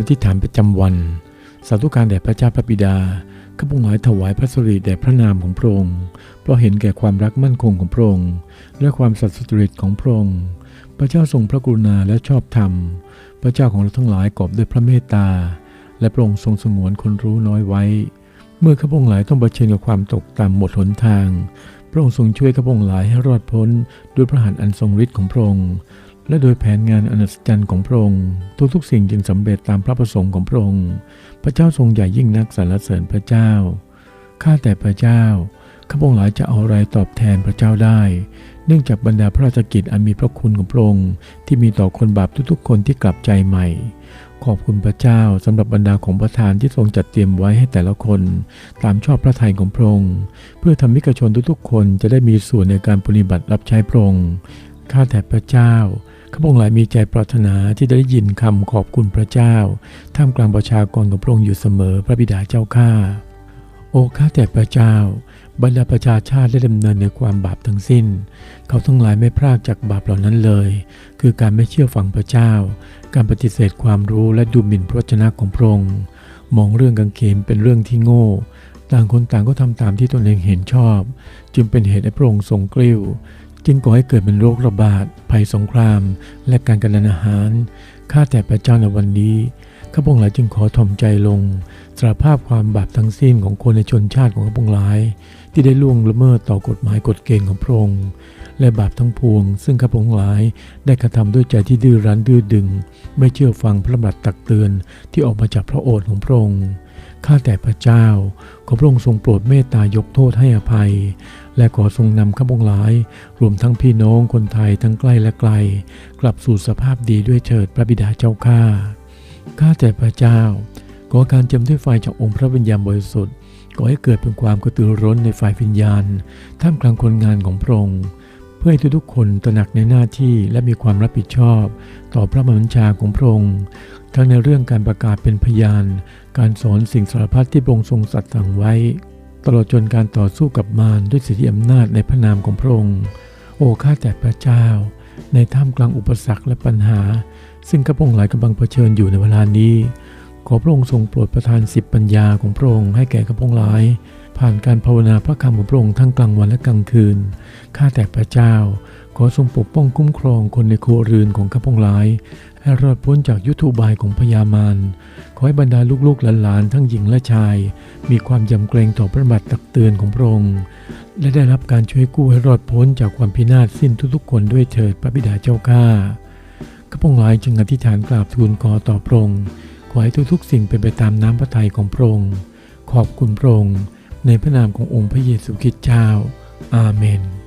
อธิษฐานประจำวัน สาธุการแด่พระเจ้าพระบิดาข้าพงหลายถวายพระสริแด่พระนามของพระองค์ เพราะเห็นแก่ความรักมั่นคงของพระองค์ และความสัตย์สุจริตของพระองค์ พระเจ้าทรงพระกรุณาและชอบธรรม พระเจ้าของเราทั้งหลายกอบด้วยพระเมตตา และพระองค์ทรงสงวนคนรู้น้อยไว้ เมื่อข้าพงหลายต้องเผชิญกับความตกต่ำหมดหนทาง พระองค์ทรงช่วยข้าพงหลายให้รอดพ้นด้วยพระหัตถ์อันทรงฤทธิ์ของพระองค์ และโดยแผนงานอันอัศจรรย์ของพระองค์ทุกๆสิ่งจึงสำเร็จตามพระประสงค์ของพระองค์ พระเจ้าทรงใหญ่ยิ่งนักสรรเสริญพระเจ้า ข้าแต่พระเจ้า ข้าพงหลายจะเอาอะไรตอบแทนพระเจ้าได้ เนื่องจากบรรดาพระราชกิจอันมีพระคุณของพระองค์ที่มีต่อคนบาปทุกๆ คนที่กลับใจใหม่ ขอบคุณพระเจ้าสำหรับบรรดาของประทานที่ทรงจัดเตรียมไว้ให้แต่ละคน ตามชอบพระทัยของพระองค์ เพื่อทำมิกชนทุกๆ คนจะได้มีส่วนในการปฏิบัติรับใช้พระองค์ ข้าแต่พระเจ้า ข้าพงหลายมีใจปรารถนาที่ได้ยินคำขอบคุณพระเจ้า ท่ามกลางประชากรของพระองค์อยู่เสมอพระบิดาเจ้าข้า โอ้ข้าแต่พระเจ้า บรรดาประชาชาติได้ดำเนินในความบาปทั้งสิ้น เขาทั้งหลายไม่พรากจากบาปเหล่านั้นเลย คือการไม่เชื่อฟังพระเจ้า การปฏิเสธความรู้และดูหมิ่นพระวจนะของพระองค์มองเรื่องกางเขนเป็นเรื่องที่โง่ ต่างคนต่างก็ทำตามที่ตนเองเห็นชอบ จึงเป็นเหตุให้พระองค์ทรงกลิ้ว จึงก่อให้เกิดเป็นโรคระบาด ภัยสงคราม และการกันดานอาหาร ข้าแต่พระเจ้าในวันนี้ ข้าพงหลายจึงขอถ่อมใจลง สารภาพความบาปทั้งสิ้นของคนในชนชาติของข้าพงหลาย ที่ได้ล่วงละเมิดต่อกฎหมายกฎเกณฑ์ของพระองค์ และบาปทั้งปวง ซึ่งข้าพงหลายได้กระทำด้วยใจที่ดื้อรั้นดื้อดึง ไม่เชื่อฟังพระบัตรตักเตือนที่ออกมาจากพระโอษฐ์ของพระองค์ ข้าแต่พระเจ้า ขอพระองค์ทรงโปรดเมตตายกโทษให้อภัย และขอทรงนำข้าพงหลาย รวมทั้งพี่น้องคนไทยทั้งใกล้และไกล กลับสู่สภาพดีด้วยเถิดพระบิดาเจ้าข้า ข้าแต่พระเจ้า ขอการเจิมด้วยไฟจากองค์พระวิญญาณบริสุทธิ์ขอให้เกิดเป็นความกระตือรือร้นในฝ่ายวิญญาณ ท่ามกลางคนงานของพระองค์เพื่อให้ทุกๆคนตระหนักในหน้าที่และมีความรับผิดชอบ ต่อพระบัญชาของพระองค์ ทั้งในเรื่องการประกาศเป็นพยาน การสอนสิ่งสารพัดที่พระองค์ทรงสัตย์สั่งไว้ ตลอดจนการต่อสู้กับมารด้วยสิทธิอำนาจในพระนามของพระองค์ โอ้ข้าแต่พระเจ้า ในท่ามกลางอุปสรรคและปัญหา ซึ่งข้าพงหลายกำลังเผชิญอยู่ในเวลานี้ ขอพระองค์ทรงโปรดประทานสิบปัญญาของพระองค์ให้แก่ข้าพงหลาย ผ่านการภาวนาพระคำของพระองค์ทั้งกลางวันและกลางคืน ข้าแต่พระเจ้า ขอทรงปกป้องคุ้มครองคนในครัวเรือนของข้าพงหลาย ให้รอดพ้นจากยุทโธบายของพญามาร ขอให้บรรดาลูกๆหลานๆทั้งหญิงและชาย มีความยำเกรงต่อพระบัตรตักเตือนของพระองค์ และได้รับการช่วยกู้ให้รอดพ้นจากความพินาศสิ้นทุกๆคนด้วยเถิดพระบิดาเจ้าข้าข้าพงหลายจึงอธิษฐานกราบทูลขอต่อพระองค์ ขอให้ทุกๆ สิ่งเป็นไปตามน้ำพระทัยของพระองค์ ขอบคุณพระองค์ในพระนามขององค์พระเยซูคริสต์เจ้า อาเมน